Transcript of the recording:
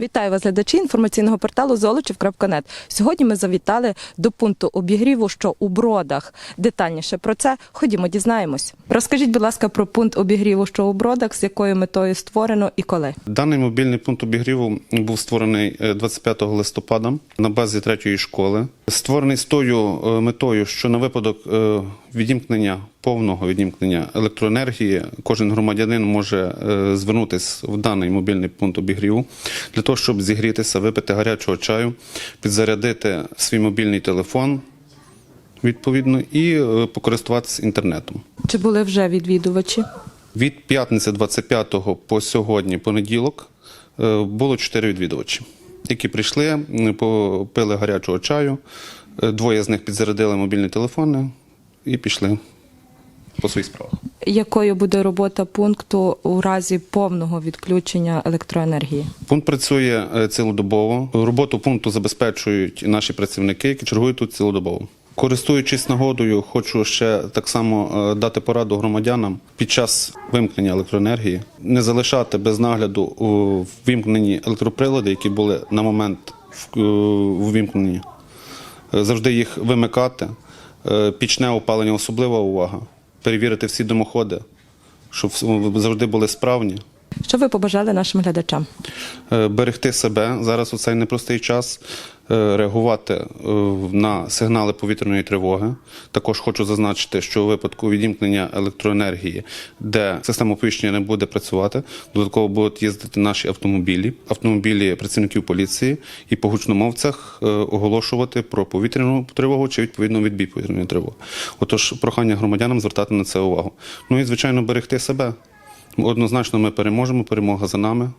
Вітаю вас, глядачі інформаційного порталу Золочів.нет. Сьогодні ми завітали до пункту обігріву, що у бродах. Детальніше про це ходімо, дізнаємось. Розкажіть, будь ласка, про пункт обігріву, що у бродах, з якою метою створено і коли. Даний мобільний пункт обігріву був створений е, 25 листопада на базі третьої школи. Створений з тою е, метою, що на випадок е, відімкнення повного відімкнення електроенергії кожен громадянин може е, звернутися в даний мобільний пункт обігріву для того, щоб зігрітися, випити гарячого чаю, підзарядити свій мобільний телефон. Відповідно, і покористуватися інтернетом. Чи були вже відвідувачі? Від п'ятниці 25 по сьогодні, понеділок, було чотири відвідувачі, які прийшли, попили гарячого чаю. е, Двоє з них підзарядили мобільні телефони і пішли по своїх справах. Якою буде робота пункту у разі повного відключення електроенергії? Пункт працює е, цілодобово. Роботу пункту забезпечують наші працівники, які чергують тут цілодобово. Користуючись нагодою, хочу ще так само е, дати пораду громадянам під час вимкнення електроенергії не залишати без нагляду вимкнені електроприлади, які були на момент е, увімкнені. Е, Завжди їх вимикати. Пічне опалення особлива увага. Перевірити всі димоходи, щоб завжди були справні. Що ви побажали нашим глядачам? Берегти себе зараз у цей непростий час, реагувати е, на сигнали повітряної тривоги. Також хочу зазначити, що у випадку відімкнення електроенергії, де система оповіщення не буде працювати, додатково будуть їздити наші автомобілі, автомобілі працівників поліції і по гучномовцях е, оголошувати про повітряну тривогу чи відповідно відбій повітряної тривоги. Отож, прохання громадянам звертати на це увагу. Ну і звичайно берегти себе. Однозначно, ми переможемо. Перемога за нами.